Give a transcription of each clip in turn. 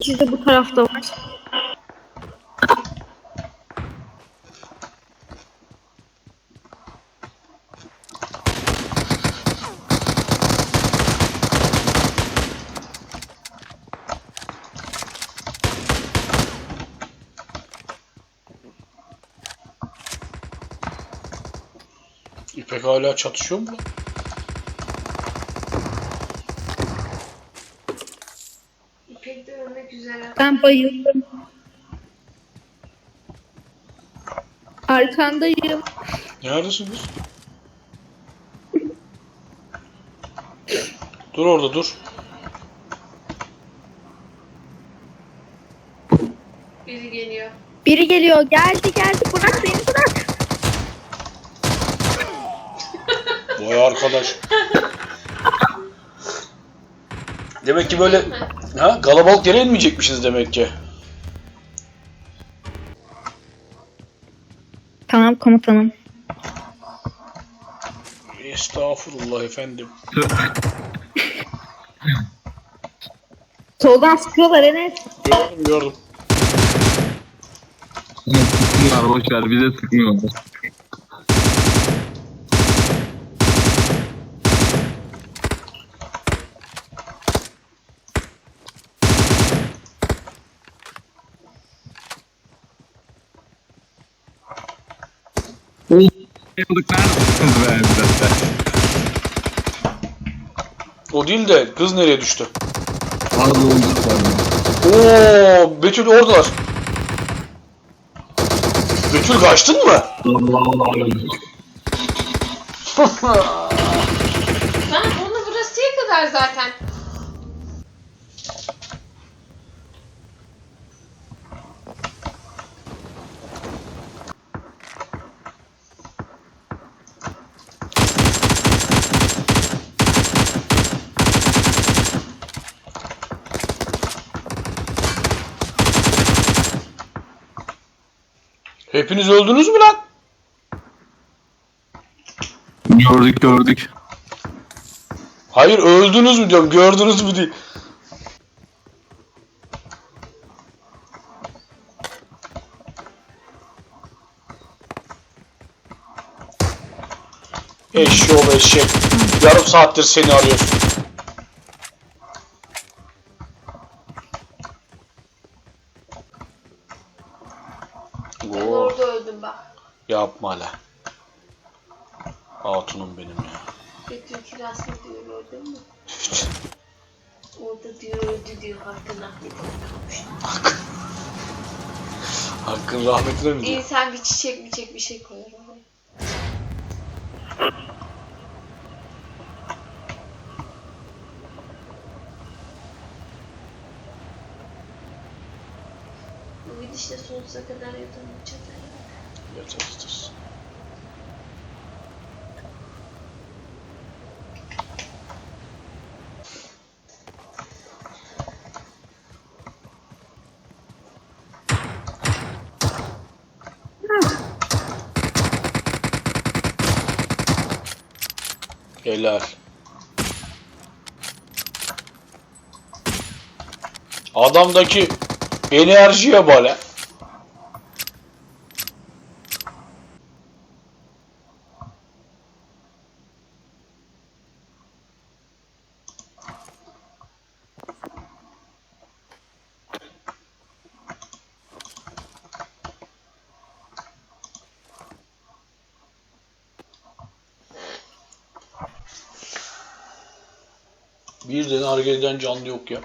İkisi de bu tarafta var. İpek hala çatışıyor mu? lan? İpek de ölmek üzere. Ben bayıldım. Arkandayım. Neredesiniz? Dur orada dur. Biri geliyor. Biri geliyor. Geldi geldi. Bırak beni bırak. Vay arkadaş. Demek ki böyle ha kalabalık yere inmeyecekmişiz demek ki. Tamam komutanım. Estağfurullah efendim. Soldan sıkıyorlar Enes. Gördüm gördüm. Sıkmıyorlar boşver bize sıkmıyorlar. Yapıldık neredesiniz be bize? O değil de kız nereye düştü? Olduk Oo, Betül oradalar. Betül kaçtın mı? Ben onu burasıya kadar zaten. Hepiniz öldünüz mü lan? Gördük gördük. Hayır öldünüz mü diyorum gördünüz mü değil. Eşşoğlu eşek. Yarım saattir seni arıyorsun. Ben Oo, orada öldüm bak. Yapma la. Hatunum benim ya. Betül kirasını diyor gördün mü? Orada diyor öldü diyor hakkın rahmetine kavuştu. Hakkın rahmetine mi diyor? İnsan bir çiçek bir çiçek bir şey koyar oraya. Bu gidişle sonsuza kadar yatamayacağız herhalde. Yeterlidir. Helal. Adamdaki enerjiye böyle. Bir de hareket eden canlı yok ya.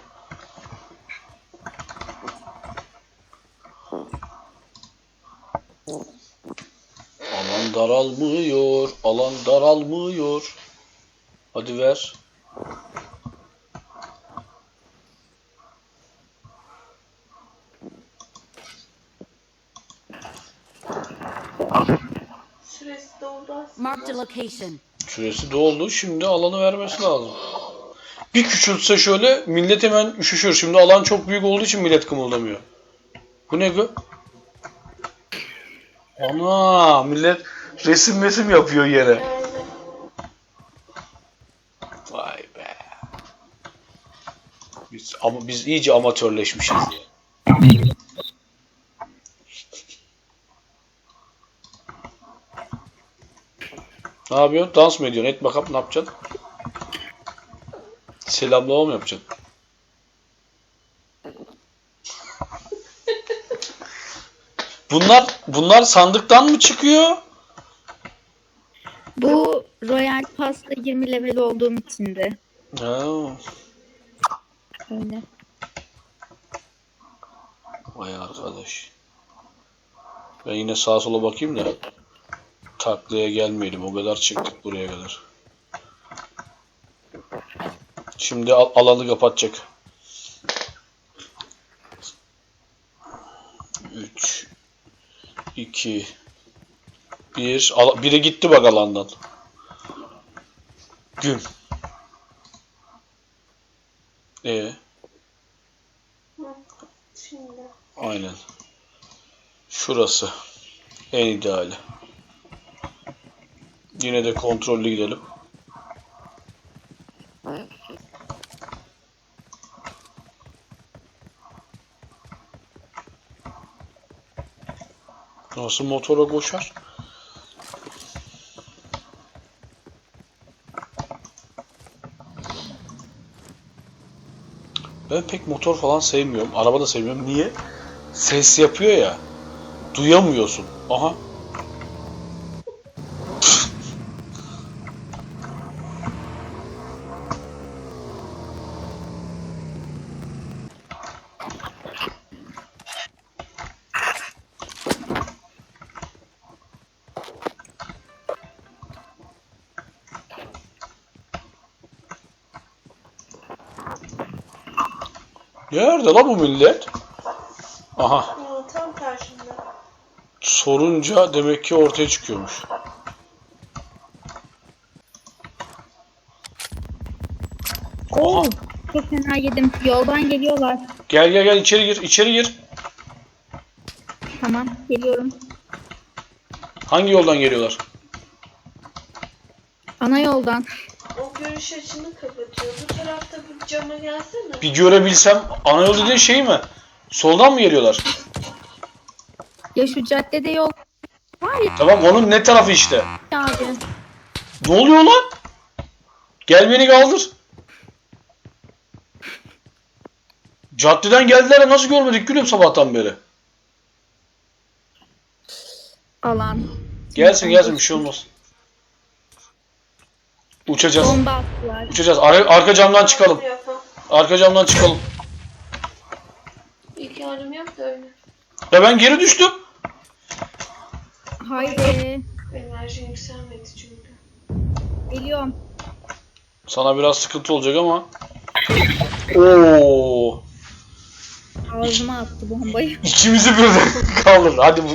Alan daralmıyor, alan daralmıyor. Hadi ver. Süresi doldu aslında. Marked a location. Süresi doldu. Şimdi alanı vermesi lazım. Bir küçültse şöyle millet hemen üşüşür. Şimdi alan çok büyük olduğu için millet kımıldamıyor. Bu ne gö? Ana millet resim resim yapıyor yere. Vay be. Biz Ama biz iyice amatörleşmişiz. Ne yapıyorsun? Dans mı ediyorsun? Et bakalım ne yapacaksın? Selamlama mı yapacaksın? Bunlar bunlar sandıktan mı çıkıyor? Bu Royal Pass'ta 20 level olduğum için de öyle. vay arkadaş. Ben yine sağa sola bakayım da taklaya gelmeyelim. O kadar çıktık buraya kadar. Şimdi al- alanı kapatacak. 3 2 1 Biri gitti bak alandan. Güm. Ee, Şimdi. aynen. Şurası. En ideali. Yine de kontrollü gidelim. Nasıl motora koşar? Ben pek motor falan sevmiyorum. Araba da sevmiyorum. Niye? Ses yapıyor ya. Duyamıyorsun. Aha. Nerede la bu millet? Aha. Tam karşımda. Sorunca demek ki ortaya çıkıyormuş. Oo, çok fena yedim. Yoldan geliyorlar. Gel gel gel içeri gir, içeri gir. Tamam, geliyorum. Hangi yoldan geliyorlar? Ana yoldan. Görüş açını kapatıyor. Bu tarafta bir cama gelsene. Bir görebilsem ana yol dediğin şey mi? Soldan mı geliyorlar? Ya şu caddede yol var ya Tamam onun ne tarafı işte? abi. Ne oluyor lan? Gel beni kaldır. Caddeden geldiler ya, nasıl görmedik gülüm sabahtan beri? Alan. Gelsin gelsin bir şey olmaz. Uçacağız. Bomba attılar. Uçacağız. Ar- arka camdan çıkalım. Arka camdan çıkalım. İlk yardım yap da öyle. Ya ben geri düştüm. Haydi. Enerji yükselmedi çünkü. Geliyorum. Sana biraz sıkıntı olacak ama. Oo. Ağzıma attı bombayı. İkimizi birden kaldır. Hadi bu,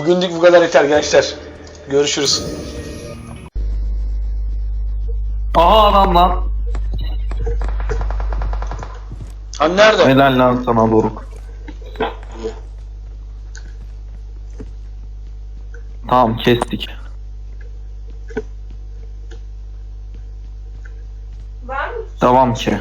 bugünlük bu kadar yeter gençler. Görüşürüz. Aha adam lan. Hani nerede? Helal lan sana Doruk. Tamam kestik. Var mı? Devam ki.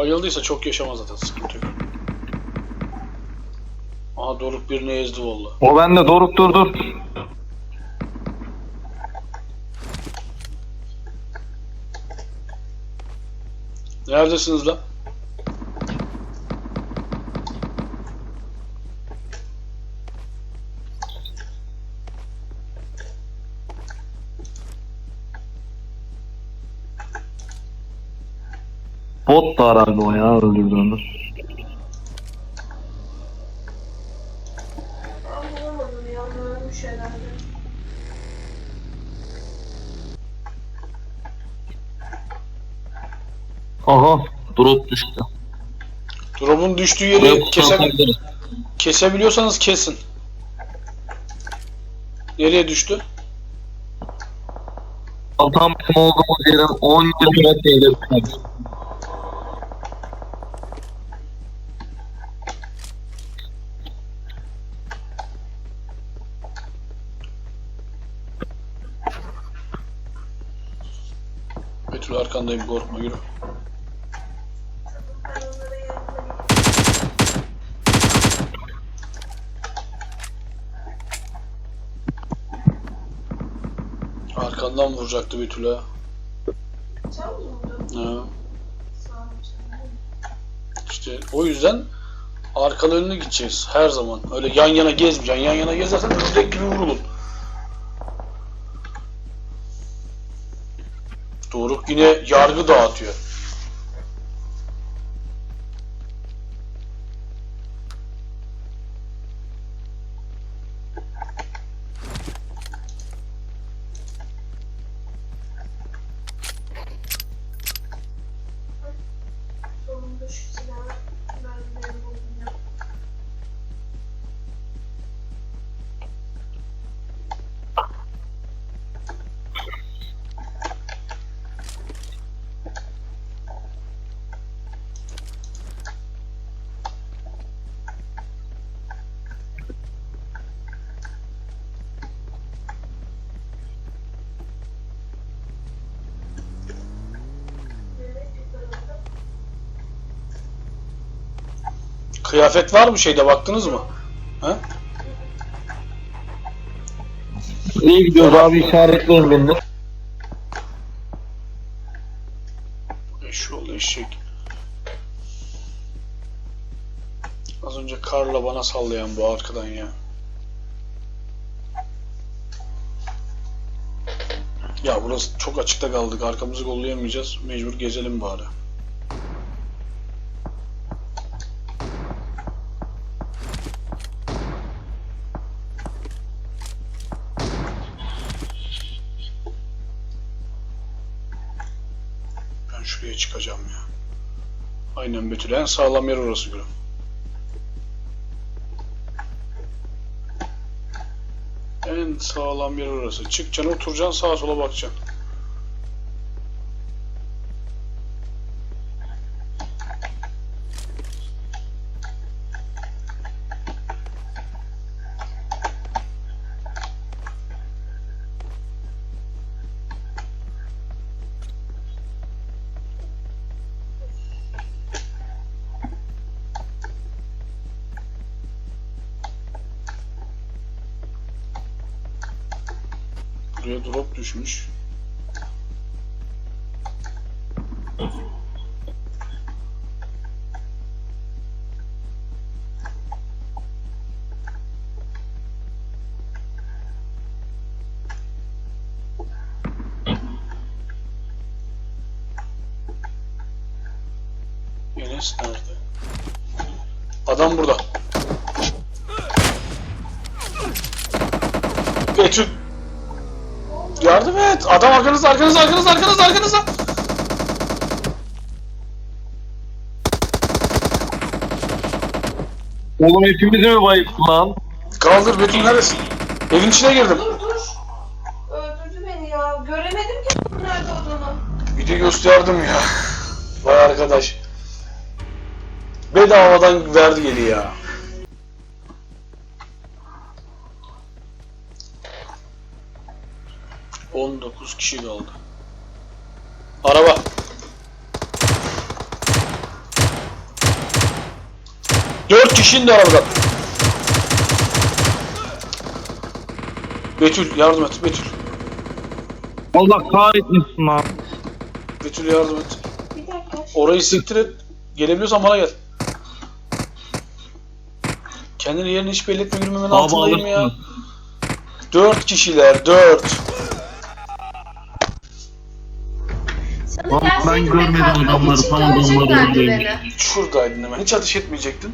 Bayıldıysa çok yaşamaz zaten sıkıntı yok. Aha Doruk birini ezdi valla. O bende Doruk dur dur. Neredesiniz lan? Bot da herhalde o ya öldürdüğümüz. Ben bulamadım ya. Ölmüş herhalde. Aha drop düştü. Drop'un düştüğü Buraya yeri kese, kurtarabiliriz. kesebiliyorsanız kesin. Nereye düştü? Tam bizim olduğumuz yerin 10-20 metre ilerisinde. Arkandayım korkma yürü. Arkandan vuracaktı ol canım. İşte o yüzden arkalarını gideceğiz her zaman. Öyle yan yana gezmeyeceksin. Yan yana gezersen direkt gibi vurulur. Doruk yine yargı dağıtıyor. Kıyafet var mı şeyde baktınız mı? Ha? İyi gidiyoruz abi işaretleyin beni. Eşşoğlu eşek. Az önce karla bana sallayan bu arkadan ya. Ya burası çok açıkta kaldık. Arkamızı kollayamayacağız. Mecbur gezelim bari. Ben şuraya çıkacağım ya. Aynen Betül. En sağlam yer orası gülüm. En sağlam yer orası. Çıkacaksın oturacaksın sağa sola bakacaksın. Buraya drop düşmüş. Nerede? Adam burada. Betül Yardım et. Adam arkanızda, arkanızda, arkanızda, arkanızda, arkanızda. Oğlum hepimizi mi bayılttın lan? Kaldır Betül neredesin? Evin içine girdim. Dur dur. Öldürdü beni ya. Göremedim ki nerede olduğunu. Bir de gösterdim ya. Vay arkadaş. Bedavadan verdi geli ya. On dokuz kişi kaldı. Araba. Dört kişi indi arabadan. Betül yardım et Betül. Allah kahretmesin lan. Betül yardım et. Orayı siktir et. Gelebiliyorsan bana gel. Kendini yerini hiç belli etme Abi altındayım ya. Dört kişiler, dört. Ben görmedim adamları, için tam adamları beni. Şuradaydın hemen. Hiç ateş etmeyecektin.